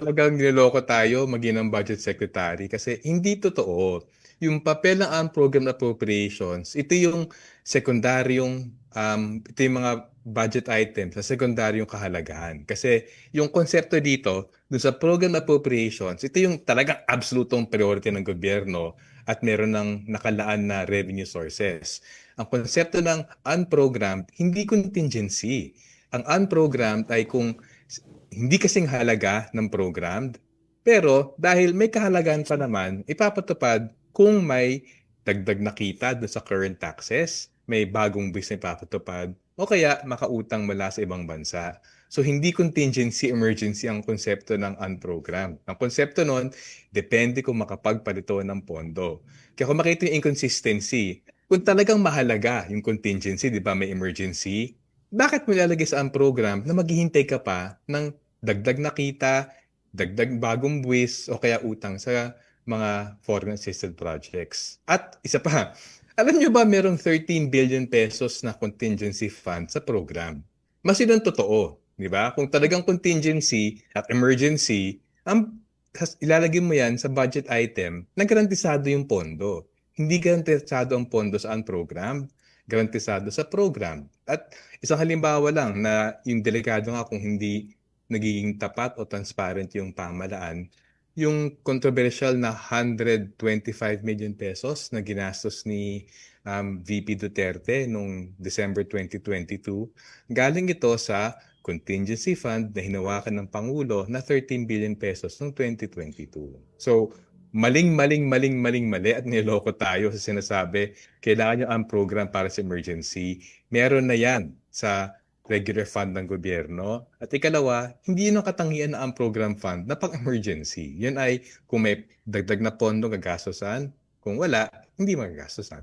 talagang niloloko tayo maging ng budget secretary kasi hindi totoo. Yung papel ng unprogrammed appropriations, ito yung sekundaryong, um, ito yung mga budget items sa sekundaryong kahalagahan. Kasi yung konsepto dito, dun sa program appropriations, ito yung talagang absolutong priority ng gobyerno at meron ng nakalaan na revenue sources. Ang konsepto ng unprogrammed, hindi contingency. Ang unprogrammed ay kung hindi kasing halaga ng programmed, pero dahil may kahalagaan pa naman, ipapatupad kung may dagdag na kita sa current taxes, may bagong na ipapatupad, o kaya makautang mula sa ibang bansa. So hindi contingency emergency ang konsepto ng unprogrammed. Ang konsepto nun, depende kung makapagpalito ng pondo. Kaya kung makita yung inconsistency, kung talagang mahalaga yung contingency, di ba may emergency, bakit mo ilalagay sa unprogrammed na maghihintay ka pa ng dagdag na kita, dagdag bagong buwis, o kaya utang sa mga foreign assisted projects. At isa pa, alam nyo ba merong 13 billion pesos na contingency fund sa program? Mas yun ang totoo, di ba? Kung talagang contingency at emergency, ang ilalagay mo yan sa budget item na garantisado yung pondo. Hindi garantisado ang pondo sa unprogrammed, garantisado sa program. At isang halimbawa lang na yung delikado nga kung hindi nagiging tapat o transparent yung pamalaan, yung controversial na 125 million pesos na ginastos ni um, VP Duterte noong December 2022, galing ito sa contingency fund na hinawakan ng Pangulo na 13 billion pesos noong 2022. So, maling, maling, maling, maling, mali at niloko tayo sa sinasabi, kailangan nyo ang program para sa emergency. Meron na yan sa regular fund ng gobyerno. At ikalawa, hindi yun ang katangian na ang program fund na pang-emergency. Yun ay kung may dagdag na pondo gagastosan, kung wala, hindi magagastosan.